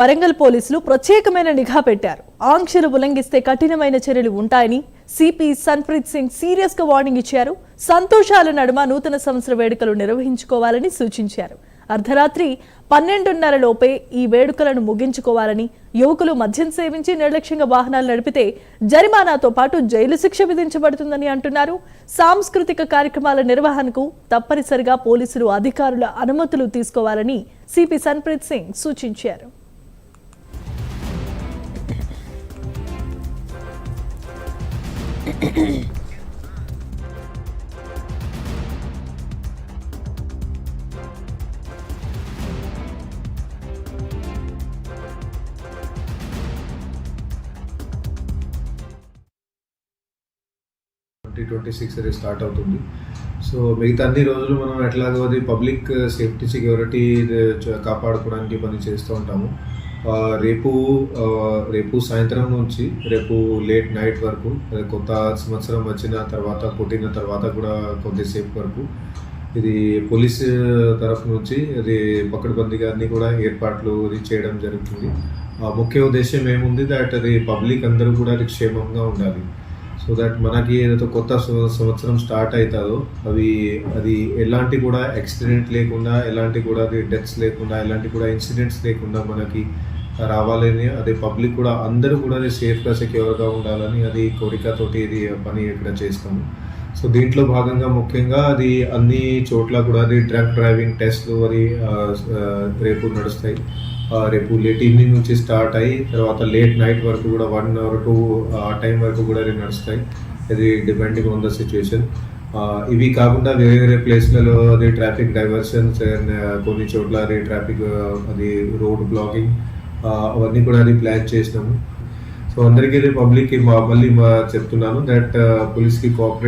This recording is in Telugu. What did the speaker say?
వరంగల్ పోలీసులు ప్రత్యేకమైన నిఘా పెట్టారు. ఆంక్షలు ఉల్లంఘిస్తే కఠినమైన చర్యలు ఉంటాయని సిపి సన్ప్రీత్ సింగ్ సీరియస్గా వార్నింగ్ ఇచ్చారు. సంతోషాల నడుమ నూతన సంవత్సర వేడుకలు నిర్వహించుకోవాలని సూచించారు. అర్ధరాత్రి పన్నెండున్నర లోపే ఈ వేడుకలను ముగించుకోవాలని యువకులు మద్యం సేవించి నిర్లక్ష్యంగా వాహనాలు నడిపితే జరిమానాతో పాటు జైలు శిక్ష విధించబడుతుందని అంటున్నారు. సాంస్కృతిక కార్యక్రమాల నిర్వహణకు తప్పనిసరిగా పోలీసులు అధికారుల అనుమతులు తీసుకోవాలని సిపి సన్ప్రీత్ సింగ్ సూచించారు. ట్వంటీ ట్వంటీ సిక్స్ అది స్టార్ట్ అవుతుంది. సో మిగతా అన్ని రోజులు మనం ఎట్లాగో అది పబ్లిక్ సేఫ్టీ సెక్యూరిటీ కాపాడుకోవడానికి పని చేస్తూ ఉంటాము. రేపు రేపు సాయంత్రం నుంచి రేపు లేట్ నైట్ వరకు కొత్త సంవత్సరం వచ్చిన తర్వాత పుట్టిన తర్వాత కూడా కొద్దిసేపు వరకు ఇది పోలీస్ తరఫు నుంచి అది పకడ్బందీగా అన్ని కూడా ఏర్పాట్లు ఇది చేయడం జరుగుతుంది. ఆ ముఖ్య ఉద్దేశం ఏముంది? దట్ అది పబ్లిక్ అందరూ కూడా అది క్షేమంగా ఉండాలి. సో దట్ మనకి ఏదైతే కొత్త సంవత్సరం స్టార్ట్ అవుతుందో అవి అది ఎలాంటి కూడా యాక్సిడెంట్ లేకుండా ఎలాంటి కూడా అది డెత్స్ లేకుండా ఎలాంటి కూడా ఇన్సిడెంట్స్ లేకుండా మనకి రావాలని అది పబ్లిక్ కూడా అందరూ కూడా సేఫ్గా సెక్యూర్గా ఉండాలని అది కోరికతోటి ఇది పని ఇక్కడ చేస్తాము. సో దీంట్లో భాగంగా ముఖ్యంగా అది అన్ని చోట్ల కూడా అది డ్రగ్ డ్రైవింగ్ టెస్ట్లు అది రేపు నడుస్తాయి. రేపు లేట్ ఈవినింగ్ నుంచి స్టార్ట్ అయ్యి తర్వాత లేట్ నైట్ వరకు కూడా వన్ అవర్ టూ ఆ టైం వరకు కూడా అది నడుస్తాయి. అది డిపెండింగ్ ఆన్ ద సిచ్యుయేషన్. ఇవి కాకుండా వేరే వేరే ప్లేస్లలో అది ట్రాఫిక్ డైవర్షన్స్ కొన్ని చోట్ల అది ట్రాఫిక్ అది రోడ్ బ్లాకింగ్ అవన్నీ కూడా అది ప్లాన్ చేసినాము. సో అందరికీ పబ్లిక్కి మళ్ళీ మా చెప్తున్నాను దట్ పోలీస్కి కోఆపరేట్